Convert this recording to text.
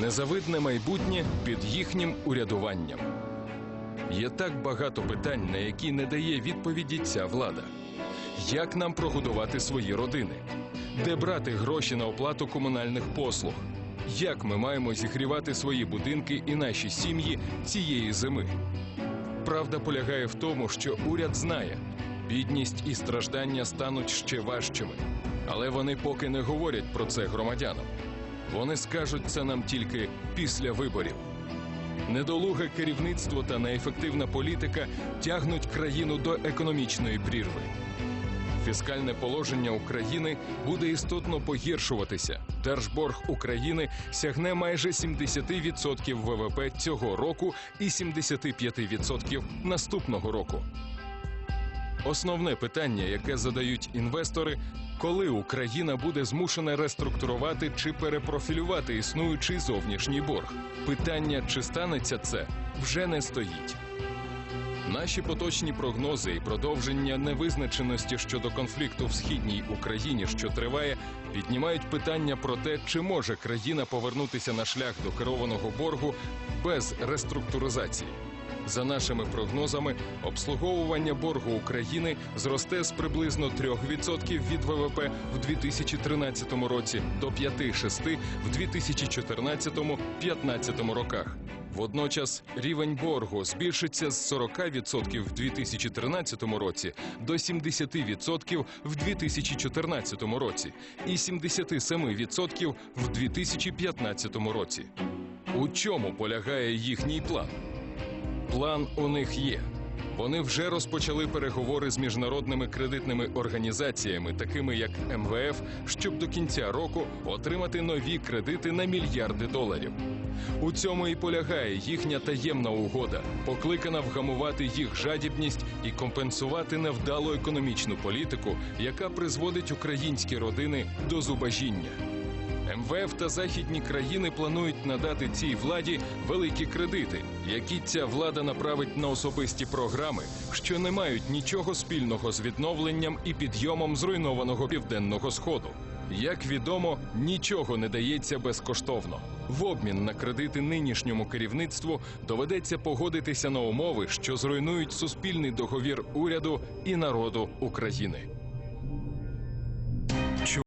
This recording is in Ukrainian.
Незавидне майбутнє під їхнім урядуванням. Є так багато питань, на які не дає відповіді ця влада. Як нам прогодувати свої родини? Де брати гроші на оплату комунальних послуг? Як ми маємо зігрівати свої будинки і наші сім'ї цієї зими? Правда полягає в тому, що уряд знає, бідність і страждання стануть ще важчими. Але вони поки не говорять про це громадянам. Вони скажуть це нам тільки після виборів. Недолуге керівництво та неефективна політика тягнуть країну до економічної прірви. Фіскальне положення України буде істотно погіршуватися. Держборг України сягне майже 70% ВВП цього року і 75% наступного року. Основне питання, яке задають інвестори, коли Україна буде змушена реструктурувати чи перепрофілювати існуючий зовнішній борг. Питання, чи станеться це, вже не стоїть. Наші поточні прогнози і продовження невизначеності щодо конфлікту в східній Україні, що триває, піднімають питання про те, чи може країна повернутися на шлях до керованого боргу без реструктуризації. За нашими прогнозами, обслуговування боргу України зросте з приблизно 3% від ВВП в 2013 році до 5-6 в 2014-15 роках. Водночас рівень боргу збільшиться з 40% в 2013 році до 70% в 2014 році і 77% в 2015 році. У чому полягає їхній план? План у них є. Вони вже розпочали переговори з міжнародними кредитними організаціями, такими як МВФ, щоб до кінця року отримати нові кредити на мільярди доларів. У цьому і полягає їхня таємна угода, покликана вгамувати їх жадібність і компенсувати невдалу економічну політику, яка призводить українські родини до зубожіння. МВФ та західні країни планують надати цій владі великі кредити, які ця влада направить на особисті програми, що не мають нічого спільного з відновленням і підйомом зруйнованого південного сходу. Як відомо, нічого не дається безкоштовно. В обмін на кредити нинішньому керівництву доведеться погодитися на умови, що зруйнують суспільний договір уряду і народу України.